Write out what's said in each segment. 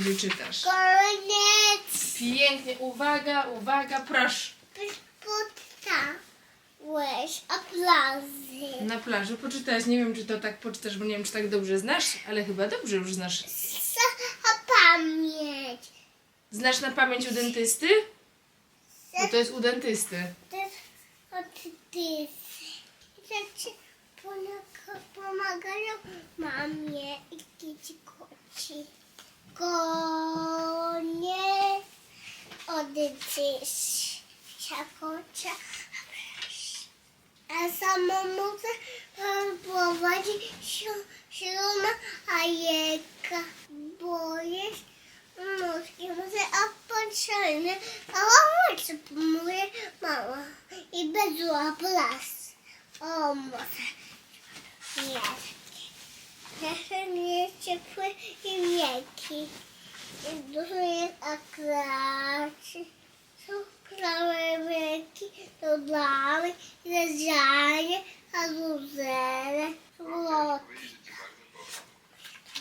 Edziu, czytasz. Koniec. Pięknie, uwaga, uwaga, proszę. Podstałeś aplazy. Na plaży poczytać, nie wiem czy to tak poczytasz, bo nie wiem czy tak dobrze znasz, ale chyba dobrze już znasz. A pamięć. Znasz na pamięć u dentysty? Bo to jest u dentysty. To jest od ty. Rzeczy pomaga- pomagają mamie i kici koci. Konie od tyś. Siakocia. A samemu prowadzi zielona ajeka. Boję się nóżki, może a potrzebny, a może pomuje mama i bez las. O, może. Nie. Nasze nie jest ciepły i miękki. I dużo jest akraczy. Są prawe wielki, dodamy, leżanie, a zuzele, złoty.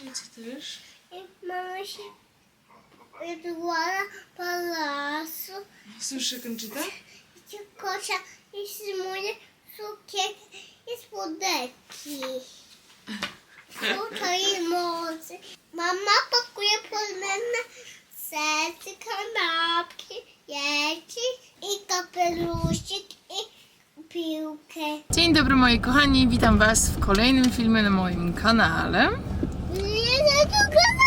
I co też? I mama się Eduarda Palasu Słyszysz jak on czyta? i kocia i Simonie sukienki i spodeki. Tutaj mocy. Mama pakuje podmenne serce, kanapki, jajki i kapelusik i piłkę. Dzień dobry moi kochani, witam was w kolejnym filmie na moim kanale. Nie na do garażu.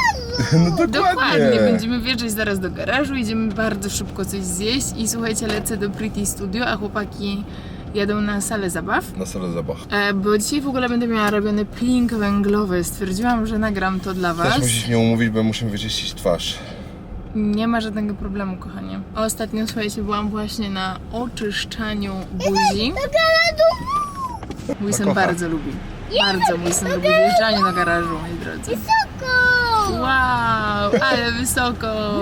No dokładnie. Dokładnie, będziemy wjeżdżać zaraz do garażu, idziemy bardzo szybko coś zjeść i słuchajcie, lecę do Pretty Studio, a chłopaki jadą na salę zabaw. Na salę zabaw. E, bo dzisiaj w ogóle będę miała robiony peeling węglowy. Stwierdziłam, że nagram to dla was. Też musisz mnie umówić, bo musimy wyczyścić twarz. Nie ma żadnego problemu, kochanie. Ostatnio, słuchajcie, byłam właśnie na oczyszczaniu buzi. Mój syn kocha. bardzo lubi. Bardzo mój syn lubi wjeżdżanie do garażu, moi drodzy. Wow, ale wysoko!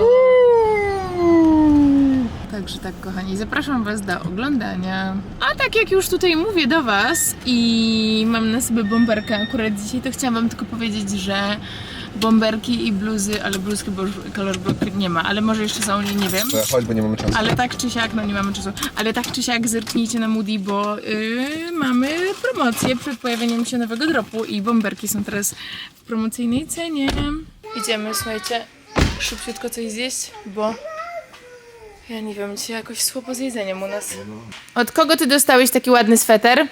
Także tak, kochani, zapraszam Was do oglądania. A tak jak już tutaj mówię do Was i mam na sobie bomberkę akurat dzisiaj, to chciałam Wam tylko powiedzieć, że bomberki i bluzy, ale bluzki, bo już kolor block nie ma, ale może jeszcze są, nie, nie wiem. Chodź, bo nie mamy czasu. Ale tak czy siak, no nie mamy czasu, ale tak czy siak zerknijcie na Moody, bo yy, mamy promocję przed pojawieniem się nowego dropu i bomberki są teraz w promocyjnej cenie. Idziemy, słuchajcie, szybciutko coś zjeść, bo ja nie wiem, dzisiaj jakoś słabo z jedzeniem u nas. Od kogo ty dostałeś taki ładny sweter?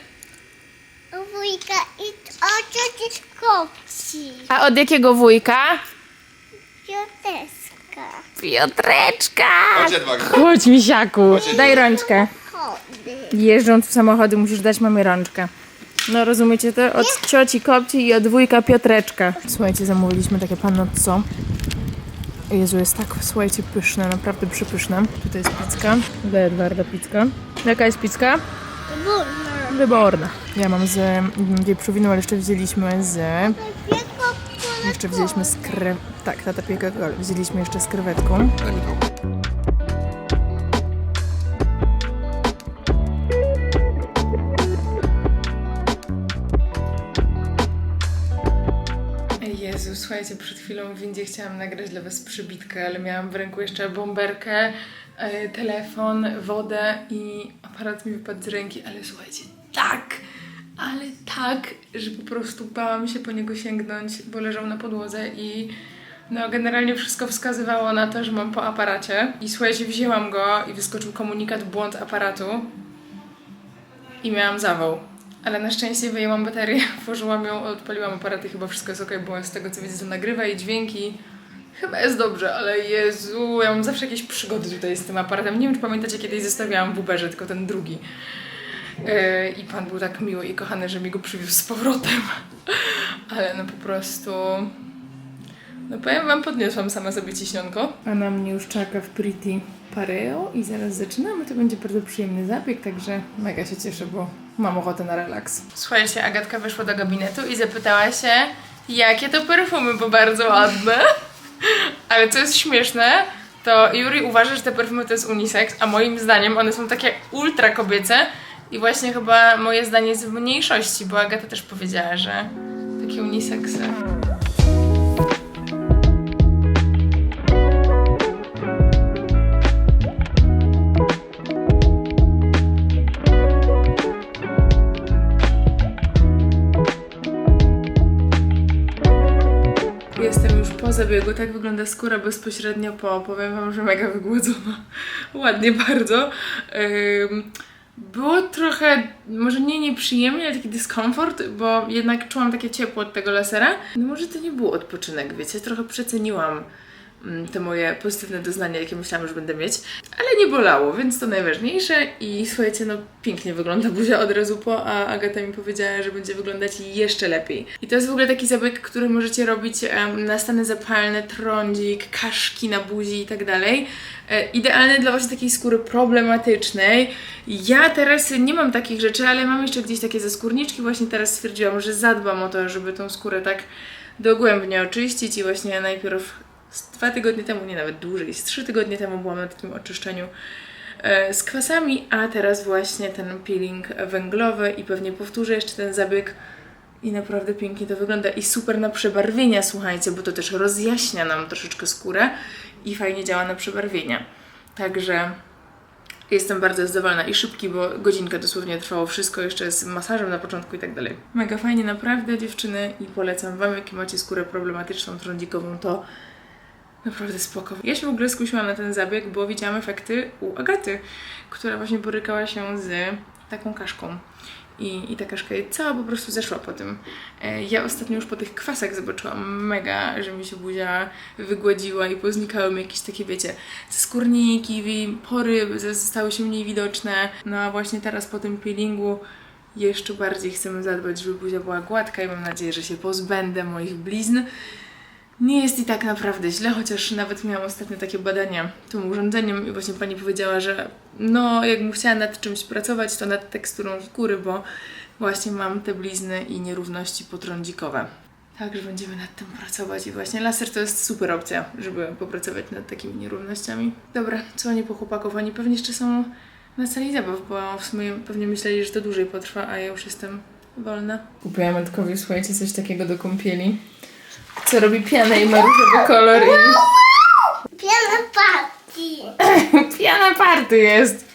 Wujka i oczy kopci. A od jakiego wujka? Pioteska. Piotreczka! Chodź, Edward. Chodź, misiaku, daj rączkę. Chody. Jeżdżąc w samochody musisz dać mamie rączkę. No rozumiecie to? Od cioci Kopci i od wujka Piotreczka. Słuchajcie, zamówiliśmy takie panno-co. Jezu, jest tak, słuchajcie, pyszne, naprawdę przypyszne. Tutaj jest pizka. Dla Edwarda pizka. Jaka jest pizka? Burna. Wyborna. Ja mam z mm, wieprzowiną, ale jeszcze wzięliśmy z... Jeszcze wzięliśmy z krew... Tak, tata pieka, wzięliśmy jeszcze z krewetką. Jezu, słuchajcie, przed chwilą w windzie chciałam nagrać dla Was przybitkę, ale miałam w ręku jeszcze bomberkę, e, telefon, wodę i aparat mi wypadł z ręki, ale słuchajcie, tak, ale tak, że po prostu bałam się po niego sięgnąć, bo leżał na podłodze i no generalnie wszystko wskazywało na to, że mam po aparacie i słuchajcie, wzięłam go i wyskoczył komunikat błąd aparatu i miałam zawał. Ale na szczęście wyjęłam baterię, włożyłam ją, odpaliłam aparat i chyba wszystko jest ok, bo z tego co widzę to nagrywa i dźwięki. Chyba jest dobrze, ale Jezu, ja mam zawsze jakieś przygody tutaj z tym aparatem. Nie wiem, czy pamiętacie, kiedyś zostawiałam w Uberze, tylko ten drugi. Yy, I pan był tak miły i kochany, że mi go przywiózł z powrotem. Ale no po prostu No powiem wam, podniosłam sama sobie ciśnionko. A na mnie już czeka w Pretty Pareo i zaraz zaczynamy. To będzie bardzo przyjemny zabieg, także mega się cieszę, bo mam ochotę na relaks. Słuchajcie, Agatka weszła do gabinetu i zapytała się, jakie to perfumy, bo bardzo ładne. Ale co jest śmieszne, to Yuri uważa, że te perfumy to jest unisex, a moim zdaniem one są takie ultra kobiece i właśnie chyba moje zdanie jest w mniejszości, bo Agata też powiedziała, że takie uniseksy. Jestem już po zabiegu, tak wygląda skóra bezpośrednio po. Powiem Wam, że mega wygłodzona. Ładnie bardzo. Było trochę, może nie nieprzyjemnie, ale taki dyskomfort, bo jednak czułam takie ciepło od tego lasera. No może to nie był odpoczynek, wiecie, trochę przeceniłam te moje pozytywne doznania, jakie myślałam, że będę mieć, ale nie bolało, więc to najważniejsze i słuchajcie, no pięknie wygląda buzia od razu po, a Agata mi powiedziała, że będzie wyglądać jeszcze lepiej. I to jest w ogóle taki zabieg, który możecie robić em, na stany zapalne, trądzik, kaszki na buzi i tak dalej. E, Idealny dla właśnie takiej skóry problematycznej. Ja teraz nie mam takich rzeczy, ale mam jeszcze gdzieś takie zaskórniczki. Właśnie teraz stwierdziłam, że zadbam o to, żeby tą skórę tak dogłębnie oczyścić i właśnie najpierw z dwa tygodnie temu, nie nawet dłużej, z trzy tygodnie temu byłam na takim oczyszczeniu e, z kwasami, a teraz właśnie ten peeling węglowy i pewnie powtórzę jeszcze ten zabieg i naprawdę pięknie to wygląda i super na przebarwienia, słuchajcie, bo to też rozjaśnia nam troszeczkę skórę i fajnie działa na przebarwienia. Także jestem bardzo zadowolona i szybki, bo godzinkę dosłownie trwało wszystko, jeszcze z masażem na początku i tak dalej. Mega fajnie, naprawdę dziewczyny i polecam Wam, jak macie skórę problematyczną, trądzikową, to Naprawdę spoko. Ja się w ogóle skusiłam na ten zabieg, bo widziałam efekty u Agaty, która właśnie borykała się z taką kaszką. I, I ta kaszka jej cała po prostu zeszła po tym. E, Ja ostatnio już po tych kwasach zobaczyłam mega, że mi się buzia wygładziła i poznikały mi jakieś takie, wiecie, skórniki, pory zostały się mniej widoczne. No a właśnie teraz po tym peelingu jeszcze bardziej chcemy zadbać, żeby buzia była gładka i mam nadzieję, że się pozbędę moich blizn. Nie jest i tak naprawdę źle, chociaż nawet miałam ostatnio takie badania tym urządzeniem i właśnie pani powiedziała, że no jakbym chciała nad czymś pracować, to nad teksturą skóry, bo właśnie mam te blizny i nierówności potrądzikowe. Także będziemy nad tym pracować i właśnie laser to jest super opcja, żeby popracować nad takimi nierównościami. Dobra, co oni po chłopaków? Oni pewnie jeszcze są na sali zabaw, bo w sumie pewnie myśleli, że to dłużej potrwa, a ja już jestem wolna. Kupiłam Edkowi, słuchajcie, coś takiego do kąpieli co robi pianę i ma różowy kolor i Piana party. piana party jest.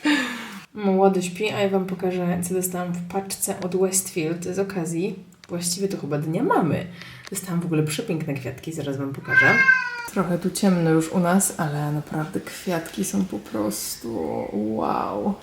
Młody śpi, a ja wam pokażę, co dostałam w paczce od Westfield z okazji. Właściwie to chyba dnia mamy. Dostałam w ogóle przepiękne kwiatki, zaraz wam pokażę. Trochę tu ciemno już u nas, ale naprawdę kwiatki są po prostu wow,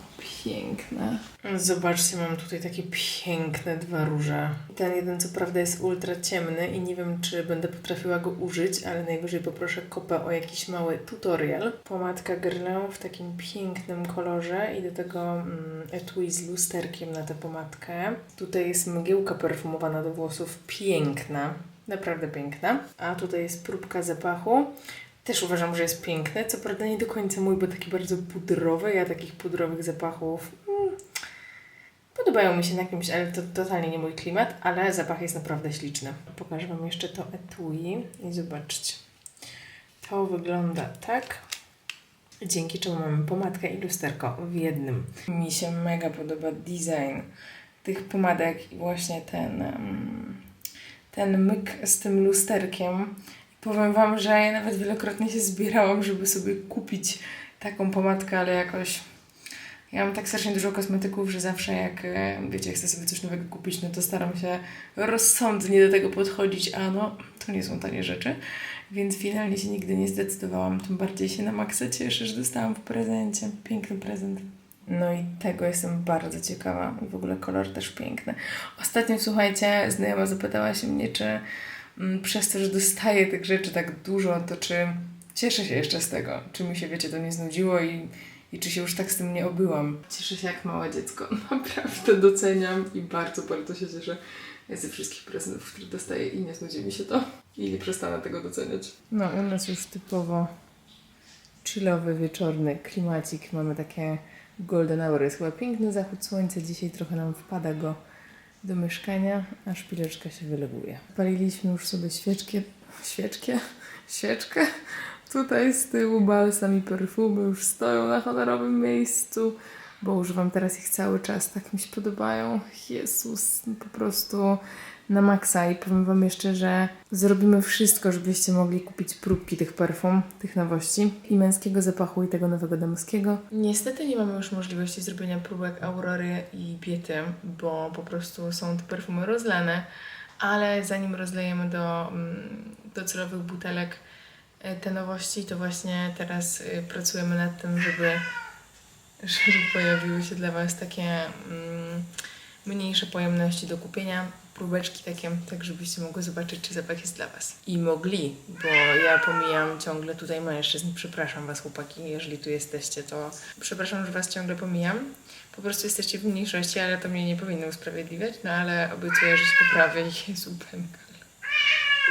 piękne. Zobaczcie, mam tutaj takie piękne dwa róże. Ten jeden co prawda jest ultra ciemny i nie wiem, czy będę potrafiła go użyć, ale najwyżej poproszę kopę o jakiś mały tutorial. Pomadka Guerlain w takim pięknym kolorze i do tego mm, etui z lusterkiem na tę pomadkę. Tutaj jest mgiełka perfumowana do włosów, piękna. Naprawdę piękna. A tutaj jest próbka zapachu. Też uważam, że jest piękny. Co prawda nie do końca mój, bo taki bardzo pudrowy. Ja takich pudrowych zapachów mm, podobają mi się na kimś, ale to totalnie nie mój klimat. Ale zapach jest naprawdę śliczny. Pokażę Wam jeszcze to etui i zobaczcie. To wygląda tak. Dzięki czemu mamy pomadkę i lusterko w jednym. Mi się mega podoba design tych pomadek i właśnie ten, ten myk z tym lusterkiem. Powiem Wam, że ja nawet wielokrotnie się zbierałam, żeby sobie kupić taką pomadkę, ale jakoś ja mam tak strasznie dużo kosmetyków, że zawsze jak, e, wiecie, chcę sobie coś nowego kupić, no to staram się rozsądnie do tego podchodzić, a no, to nie są tanie rzeczy. Więc finalnie się nigdy nie zdecydowałam, tym bardziej się na maksa cieszę, że dostałam w prezencie. Piękny prezent. No i tego jestem bardzo ciekawa. I w ogóle kolor też piękny. Ostatnio, słuchajcie, znajoma zapytała się mnie, czy przez to, że dostaję tych rzeczy tak dużo, to czy cieszę się jeszcze z tego? Czy mi się, wiecie, to nie znudziło i i czy się już tak z tym nie obyłam. Cieszę się jak małe dziecko. Naprawdę doceniam i bardzo, bardzo się cieszę ze wszystkich prezentów, które dostaję i nie znudzi mi się to i nie przestanę tego doceniać. No, u nas już typowo chillowy, wieczorny klimacik. Mamy takie golden hour. Jest chyba piękny zachód słońca. Dzisiaj trochę nam wpada go do mieszkania, a szpileczka się wyleguje. Paliliśmy już sobie świeczkę, świeczkę, świeczkę. Tutaj z tyłu balsam i perfumy już stoją na honorowym miejscu, bo używam teraz ich cały czas. Tak mi się podobają. Jezus, po prostu na maksa i powiem Wam jeszcze, że zrobimy wszystko, żebyście mogli kupić próbki tych perfum, tych nowości i męskiego zapachu i tego nowego damskiego. Niestety nie mamy już możliwości zrobienia próbek Aurory i Piety, bo po prostu są te perfumy rozlane, ale zanim rozlejemy do mm, docelowych butelek e, te nowości, to właśnie teraz y, pracujemy nad tym, żeby żeby pojawiły się dla Was takie mm, mniejsze pojemności do kupienia, próbeczki takie, tak żebyście mogły zobaczyć, czy zapach jest dla Was. I mogli, bo ja pomijam ciągle tutaj mężczyzn. Przepraszam Was, chłopaki, jeżeli tu jesteście, to przepraszam, że Was ciągle pomijam. Po prostu jesteście w mniejszości, ale to mnie nie powinno usprawiedliwiać, no ale obiecuję, że się poprawię. Jezu, pękal.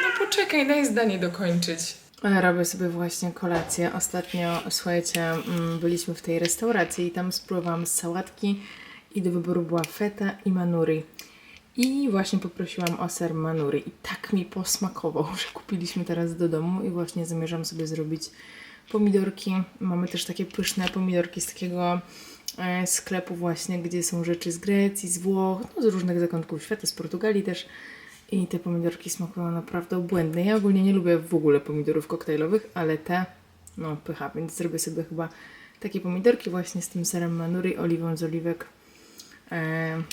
No poczekaj, daj zdanie dokończyć. Robię sobie właśnie kolację. Ostatnio, słuchajcie, mm, byliśmy w tej restauracji i tam spróbowałam sałatki i do wyboru była feta i manuri. I właśnie poprosiłam o ser manuri i tak mi posmakował, że kupiliśmy teraz do domu i właśnie zamierzam sobie zrobić pomidorki. Mamy też takie pyszne pomidorki z takiego e, sklepu właśnie, gdzie są rzeczy z Grecji, z Włoch, no z różnych zakątków świata, z Portugalii też. I te pomidorki smakują naprawdę obłędnie. Ja ogólnie nie lubię w ogóle pomidorów koktajlowych, ale te, no pycha, więc zrobię sobie chyba takie pomidorki właśnie z tym serem manuri, oliwą z oliwek,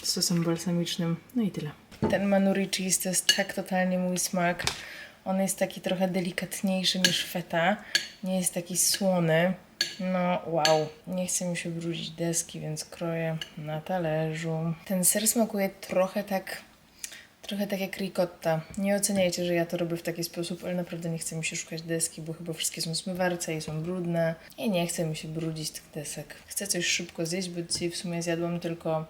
sosem balsamicznym, no i tyle. Ten manuri cheese to jest tak totalnie mój smak. On jest taki trochę delikatniejszy niż feta, nie jest taki słony. No wow, nie chce mi się brudzić deski, więc kroję na talerzu. Ten ser smakuje trochę tak Trochę tak jak ricotta. Nie oceniajcie, że ja to robię w taki sposób, ale naprawdę nie chce mi się szukać deski, bo chyba wszystkie są zmywarce i są brudne. I nie chce mi się brudzić tych desek. Chcę coś szybko zjeść, bo dzisiaj w sumie zjadłam tylko...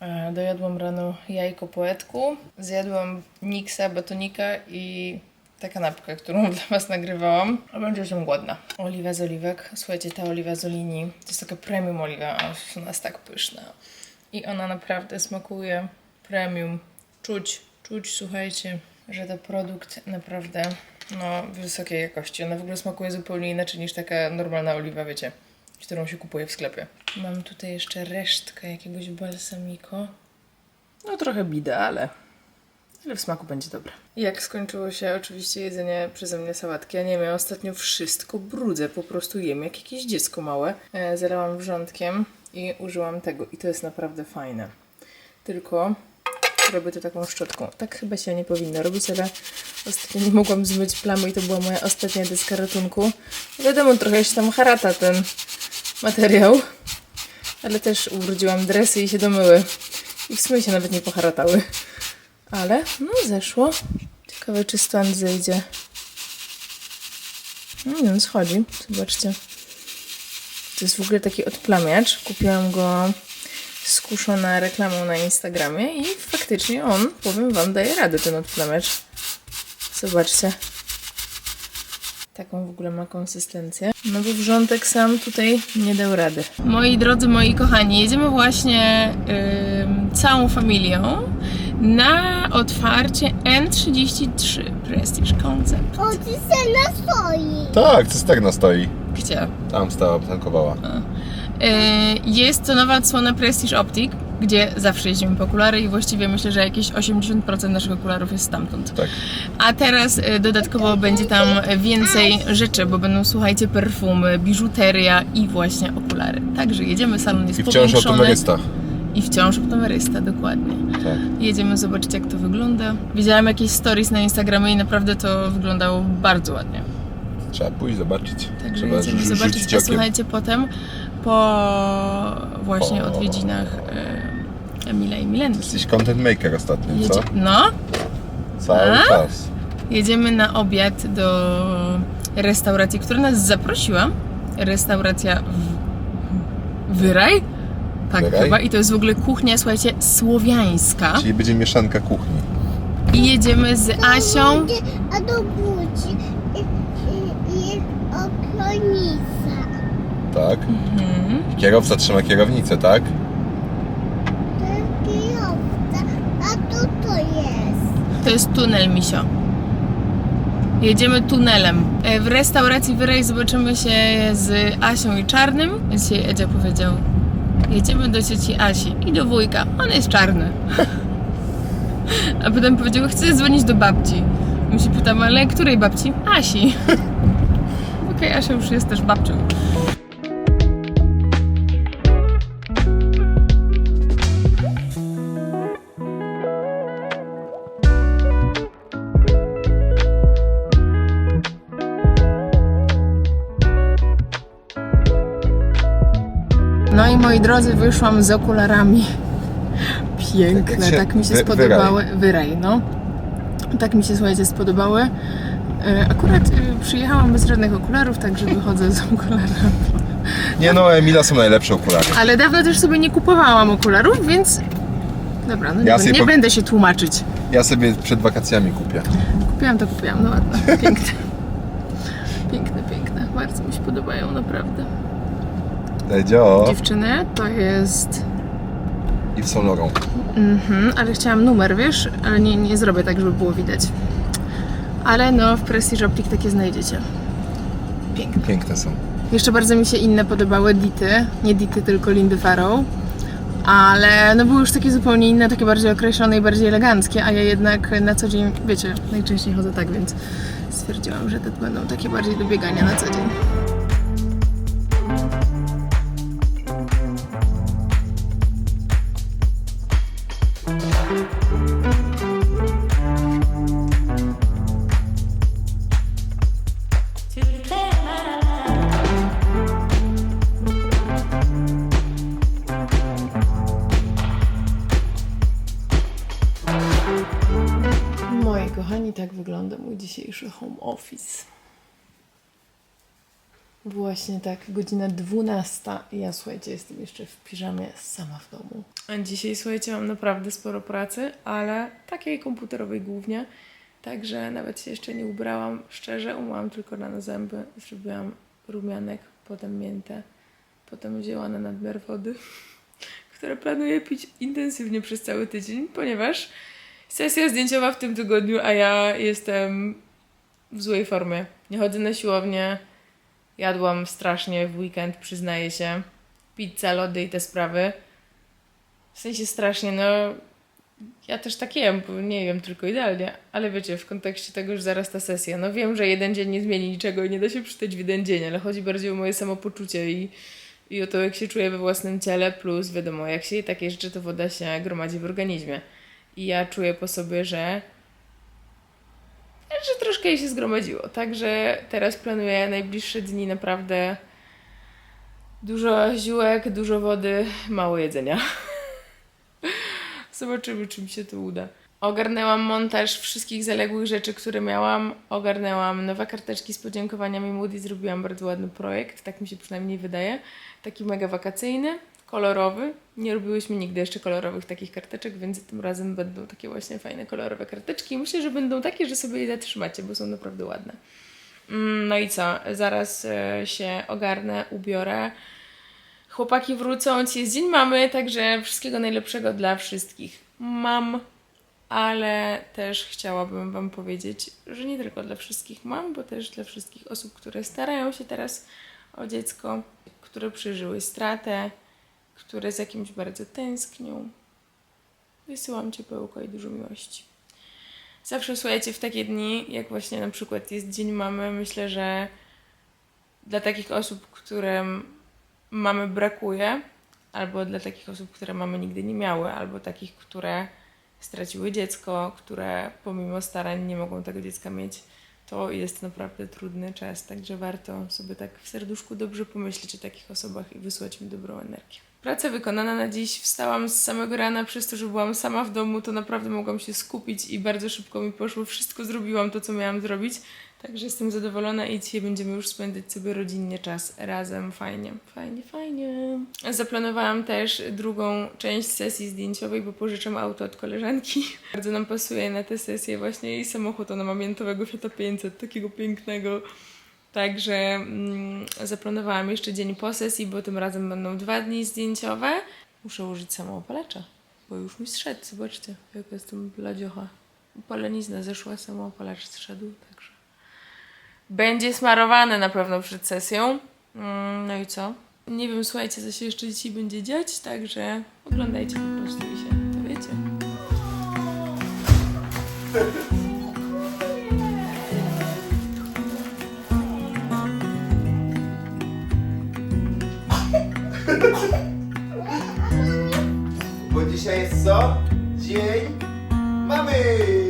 E, dojadłam rano jajko poetku, zjadłam Nixa, batonika i tę kanapkę, którą dla Was nagrywałam. A będzie jestem głodna. Oliwa z oliwek. Słuchajcie, ta oliwa z Olini to jest taka premium oliwa, a ona jest tak pyszna. I ona naprawdę smakuje premium. Czuć, czuć, słuchajcie, że to produkt naprawdę no, wysokiej jakości. Ona w ogóle smakuje zupełnie inaczej niż taka normalna oliwa, wiecie, którą się kupuje w sklepie. Mam tutaj jeszcze resztkę jakiegoś balsamico. No trochę bida, ale, ale w smaku będzie dobre. Jak skończyło się oczywiście jedzenie przeze mnie sałatki, ja nie wiem, ja ostatnio wszystko brudzę, po prostu jem jak jakieś dziecko małe. E, zalałam wrzątkiem i użyłam tego i to jest naprawdę fajne. Tylko robię to taką szczotką. Tak chyba się nie powinno robić, ale ostatnio nie mogłam zmyć plamy i to była moja ostatnia deska ratunku. Wiadomo, trochę się tam harata ten materiał, ale też ubrudziłam dresy i się domyły. I w sumie się nawet nie poharatały. Ale no zeszło. Ciekawe czy stąd zejdzie. No wiem, schodzi. Zobaczcie. To jest w ogóle taki odplamiacz. Kupiłam go skuszona reklamą na Instagramie i faktycznie on, powiem Wam, daje radę ten odplamacz. Zobaczcie. Taką w ogóle ma konsystencję. No bo wrzątek sam tutaj nie dał rady. Moi drodzy, moi kochani, jedziemy właśnie ym, całą familią na otwarcie N33 Prestige Concept. O, ty se na stoi. Tak, to jest tak na stoi. Gdzie? Tam stała, tankowała. Yy, Jest to nowa odsłona Prestige Optic, gdzie zawsze jeździmy po okulary i właściwie myślę, że jakieś 80% naszych okularów jest stamtąd. Tak. A teraz y, dodatkowo będzie tam więcej rzeczy, bo będą, słuchajcie, perfumy, biżuteria i właśnie okulary. Także jedziemy, salon jest I wciąż optymarysta. I wciąż optomerysta, dokładnie. Tak. Jedziemy zobaczyć, jak to wygląda. Widziałam jakieś stories na Instagramie i naprawdę to wyglądało bardzo ładnie. Trzeba pójść zobaczyć. Także Trzeba jedziemy zobaczyć, rzucić a okiem. słuchajcie, potem po właśnie Po- odwiedzinach Emila i Milenki. Jesteś content maker ostatnio, Jedzie... co? No, Cały A? czas. jedziemy na obiad do restauracji, która nas zaprosiła restauracja w... Wyraj? Tak, Wyraj? chyba. I to jest w ogóle kuchnia, słuchajcie, słowiańska. Czyli będzie mieszanka kuchni. I jedziemy z Asią. A do budzi jest okronica. Tak? Mhm. Kierowca trzyma kierownicę, tak? To jest kierowca. A tu to jest. To jest tunel, Misio. Jedziemy tunelem. E, W restauracji Wyraj zobaczymy się z Asią i Czarnym. Dzisiaj Edzia powiedział, jedziemy do cioci Asi i do wujka. On jest czarny. A potem powiedział, chcę dzwonić do babci. My się pytam, ale której babci? Asi. Okej, Asia już jest też babcią. Moi drodzy, wyszłam z okularami. Piękne, Jak się- tak mi się wy- spodobały. Wyraj, no. Tak mi się, słuchajcie, spodobały. E, Akurat e, przyjechałam bez żadnych okularów, także wychodzę z okularami. Nie no, Emila są najlepsze okulary. Ale dawno też sobie nie kupowałam okularów, więc... Dobra, no nie, Ja nie po- będę się tłumaczyć. Ja sobie przed wakacjami kupię. Kupiłam to, kupiłam, no ładne, piękne. Piękne, piękne. Bardzo mi się podobają, naprawdę. Edzio. Dziewczyny, to jest... I w Solorą. Mhm, ale chciałam numer, wiesz? Ale nie, nie zrobię tak, żeby było widać. Ale no, w Prestige Optik takie znajdziecie. Piękne. Piękne są. Jeszcze bardzo mi się inne podobały Dity. Nie Dity, tylko Lindy Farrow. Ale no były już takie zupełnie inne, takie bardziej określone i bardziej eleganckie, a ja jednak na co dzień, wiecie, najczęściej chodzę tak, więc stwierdziłam, że te będą takie bardziej do biegania na co dzień. Właśnie tak, godzina 12. i Ja słuchajcie, jestem jeszcze w piżamie sama w domu. A dzisiaj słuchajcie, mam naprawdę sporo pracy, ale takiej komputerowej głównie. Także nawet się jeszcze nie ubrałam. Szczerze, umyłam tylko rano zęby, zrobiłam rumianek, potem miętę, potem na nadmiar wody, które planuję pić intensywnie przez cały tydzień, ponieważ sesja zdjęciowa w tym tygodniu, a ja jestem w złej formie. Nie chodzę na siłownię. Jadłam strasznie w weekend, przyznaję się. Pizza, lody i te sprawy. W sensie strasznie, no. Ja też tak jem, nie wiem tylko idealnie, ale wiecie, w kontekście tego, że zaraz ta sesja. No wiem, że jeden dzień nie zmieni niczego i nie da się przeczytać w jeden dzień, ale chodzi bardziej o moje samopoczucie i, i o to, jak się czuję we własnym ciele, plus wiadomo, jak się je takie rzeczy, to woda się gromadzi w organizmie. I ja czuję po sobie, że że troszkę jej się zgromadziło. Także teraz planuję najbliższe dni naprawdę dużo ziółek, dużo wody, mało jedzenia. Zobaczymy, czy mi się to uda. Ogarnęłam montaż wszystkich zaległych rzeczy, które miałam. Ogarnęłam nowe karteczki z podziękowaniami Moody. Zrobiłam bardzo ładny projekt, tak mi się przynajmniej wydaje. Taki mega wakacyjny, kolorowy. Nie robiłyśmy nigdy jeszcze kolorowych takich karteczek, więc tym razem będą takie właśnie fajne kolorowe karteczki. Myślę, że będą takie, że sobie je zatrzymacie, bo są naprawdę ładne. Mm, No i co? Zaraz e, się ogarnę, ubiorę. Chłopaki wrócą, dzisiaj jest dzień mamy, także wszystkiego najlepszego dla wszystkich mam, ale też chciałabym Wam powiedzieć, że nie tylko dla wszystkich mam, bo też dla wszystkich osób, które starają się teraz o dziecko, które przeżyły stratę, które za kimś bardzo tęsknią. Wysyłam ciepełko i dużo miłości. Zawsze słuchajcie, w takie dni, jak właśnie na przykład jest Dzień Mamy, myślę, że dla takich osób, którym mamy brakuje, albo dla takich osób, które mamy nigdy nie miały, albo takich, które straciły dziecko, które pomimo starań nie mogą tego dziecka mieć, to jest naprawdę trudny czas, także warto sobie tak w serduszku dobrze pomyśleć o takich osobach i wysłać im dobrą energię. Praca wykonana na dziś. Wstałam z samego rana, przez to, że byłam sama w domu, to naprawdę mogłam się skupić i bardzo szybko mi poszło. Wszystko zrobiłam to, co miałam zrobić. Także jestem zadowolona i dzisiaj będziemy już spędzać sobie rodzinnie czas razem. Fajnie, fajnie, fajnie. Zaplanowałam też drugą część sesji zdjęciowej, bo pożyczam auto od koleżanki. Bardzo nam pasuje na tę sesję właśnie jej samochód. Ona ma miętowego Fiata 500, takiego pięknego. Także mm, zaplanowałam jeszcze dzień po sesji, bo tym razem będą dwa dni zdjęciowe. Muszę użyć samoopalacza, bo już mi zszedł. Zobaczcie, jaka jestem bladziocha. Palenizna zeszła, samoopalacz zszedł, także... Będzie smarowane na pewno przed sesją. Mm, No i co? Nie wiem, słuchajcie, co się jeszcze dzisiaj będzie dziać, także oglądajcie po prostu i się dowiecie. Bo dzisiaj jest co? Dzień mamy!